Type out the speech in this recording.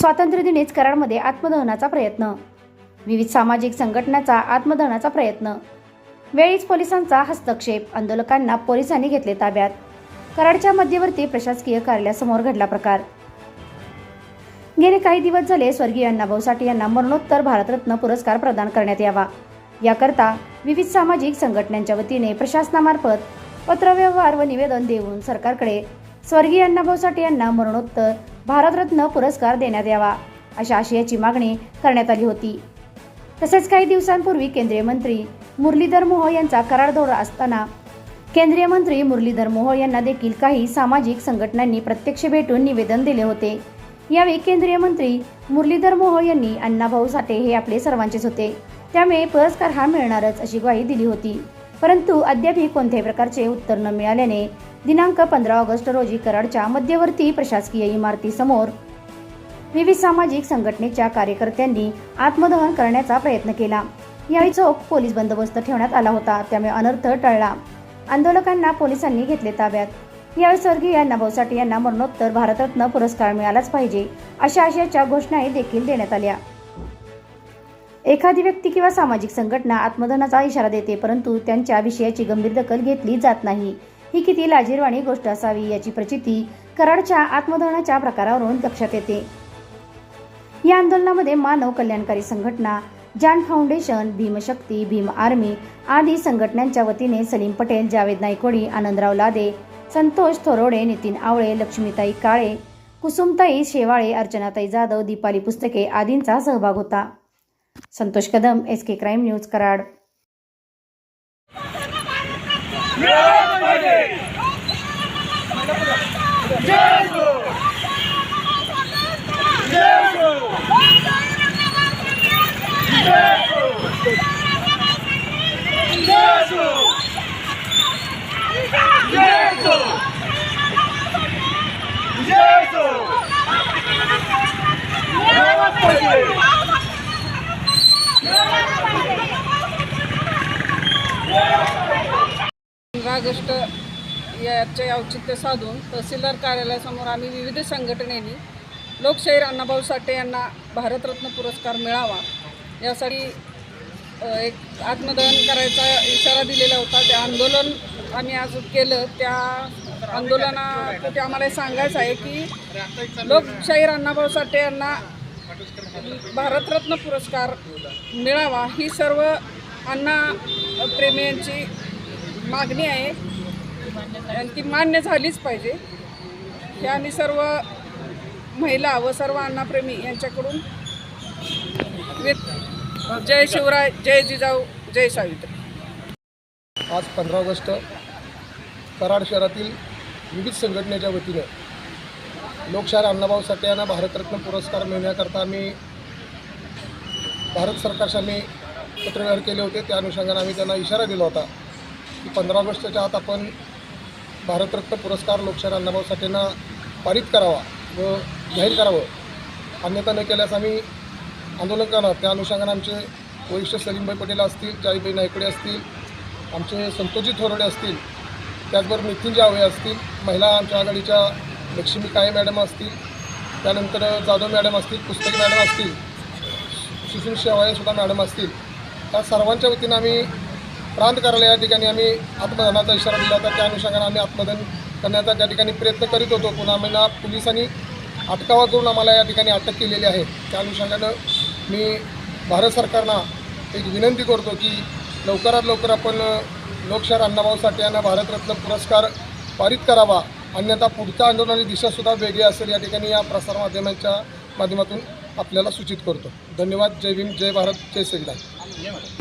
स्वातंत्र्यदिनीच कराडमध्ये आत्मदहनाचा प्रयत्न. विविध सामाजिक संघटनाचा आत्मदहनाचा प्रयत्न. वेळीच पोलिसांचा हस्तक्षेप आंदोलकांना पोलिसांनी घेतले ताब्यात. कराडच्या मध्यवर्ती प्रशासकीय कार्यालयासमोर घडला प्रकार. गेले काही दिवस झाले स्वर्गीय अण्णाभाऊ साठे यांना मरणोत्तर भारतरत्न पुरस्कार प्रदान करण्यात यावा. याकरता विविध सामाजिक संघटनांच्या वतीने प्रशासनामार्फत पत्रव्यवहार व निवेदन देऊन सरकारकडे स्वर्गीय अण्णाभाऊ साठे यांना मरणोत्तर भारतरत्न पुरस्कार देण्यात यावा अशा आशयाची मागणी करण्यात आली होती. तसेच काही दिवसांपूर्वी केंद्रीय मंत्री मुरलीधर मोहोळ यांचा करार दौरा असताना केंद्रीय मंत्री मुरलीधर मोहोळ यांना देखील काही सामाजिक संघटनांनी प्रत्यक्ष भेटून निवेदन दिले होते. यावेळी केंद्रीय मंत्री मुरलीधर मोहोळ यांनी अण्णाभाऊ साठे हे आपले सर्वांचेच होते. त्यामुळे पुरस्कार हा मिळणारच अशी ग्वाही दिली होती. परंतु अद्यापही कोणत्याही प्रकारचे उत्तर न मिळाल्याने दिनांक पंधरा ऑगस्ट रोजी कराडच्या मध्यवर्ती प्रशासकीय इमारतीसमोर विविध सामाजिक संघटनेच्या कार्यकर्त्यांनी आत्मदहन करण्याचा प्रयत्न केला. यावेळी चोख पोलीस बंदोबस्त ठेवण्यात आला होता. त्यामुळे अनर्थ टळला. आंदोलकांना पोलिसांनी घेतले ताब्यात. यावेळी स्वर्गीय अण्णाभाऊ साठे यांना मरणोत्तर भारतरत्न पुरस्कार मिळालाच पाहिजे अशा आशयाच्या घोषणाही देखील देण्यात आल्या. एखादी व्यक्ती किंवा सामाजिक संघटना आत्मधनाचा इशारा देते परंतु त्यांच्या विषयाची गंभीर दखल घेतली जात नाही. ही किती लाजीरवाणी गोष्ट असावी याची प्रचिती कराडच्या आत्मदहनाच्या प्रकारावरून लक्षात येते. या आंदोलनामध्ये मानव कल्याणकारी संघटना जान फाउंडेशन भीमशक्ती भीम आर्मी आदी संघटनांच्या वतीने सलीम पटेल जावेद नायकोडी आनंदराव लादे संतोष थोरोडे नितीन आवळे लक्ष्मीताई काळे कुसुमताई शेवाळे अर्चनाताई जाधव दीपाली पुस्तके आदींचा सहभाग होता. Santosh Kadam S K crime news Karad. जय ऑगस्ट याचे औचित्य साधून तहसीलदार कार्यालयासमोर आम्ही विविध संघटनेनी लोकशाहीर अण्णाभाऊ साठे यांना भारतरत्न पुरस्कार मिळावा. यासाठी एक आत्मदहन करायचा इशारा दिलेला होता. ते आंदोलन आम्ही आज केलं. त्या आंदोलनासाठी आम्हाला सांगायचं आहे की लोकशाहीर अण्णाभाऊ साठे यांना भारतरत्न पुरस्कार मिळावा. ही सर्व अण्णा प्रेमीयांची मागणी आहे. आणि ती मान्य झालीच पाहिजे. हे आम्ही सर्व महिला व सर्व अण्णाप्रेमी यांच्याकडून जय शिवराय जय जिजाऊ जय सावित्री. आज पंधरा ऑगस्ट कराड शहरातील विविध संघटनेच्या वतीनं लोकशाहीर अण्णाभाऊ साठे यांना भारतरत्न पुरस्कार मिळण्याकरता आम्ही भारत सरकारशी आम्ही पत्रव्यवहार केले होते. त्या अनुषंगाने आम्ही त्यांना इशारा दिला होता. की पंधरा ऑगस्टच्या आत आपण भारतरत्न पुरस्कार लोकशाहीर अण्णाभाऊ साठेंना पारित करावा व जाहीर करावं. अन्यथा न केल्यास आम्ही आंदोलन करणार त्या अनुषंगाने आमचे वरिष्ठ सलीमभाई पटेल असतील जाईबाई नायकडे असतील आमचे संतोषजी थोरडे असतील त्याचबरोबर नितीन आवळे असतील महिला आमच्या आघाडीच्या लक्ष्मी काळे मॅडम असतील त्यानंतर जाधव मॅडम असतील पुस्तक मॅडम असतील सुशील शेवाळे सुद्धा मॅडम असतील त्या सर्वांच्या वतीनं आम्ही प्रांत कार्यालय या ठिकाणी आम्ही आत्मदहनाचा इशारा दिला होता. त्या अनुषंगाने आम्ही आत्मदहन करण्याचा त्या ठिकाणी प्रयत्न करीत होतो. पुन्हा आम्हाला पोलिसांनी अटकावा करून आम्हाला या ठिकाणी अटक केलेली आहे. त्या अनुषंगानं मी भारत सरकारना एक विनंती करतो की लवकरात लवकर आपण लोकशाहीर अण्णाभाऊ साठे यांना भारतरत्न पुरस्कार पारित करावा. अन्यथा पुढच्या आंदोलनाची दिशासुद्धा वेगळी असेल या ठिकाणी या प्रसारमाध्यमांच्या माध्यमातून आपल्याला सूचित करतो. धन्यवाद. जय भीम. जय भारत. जय संविधान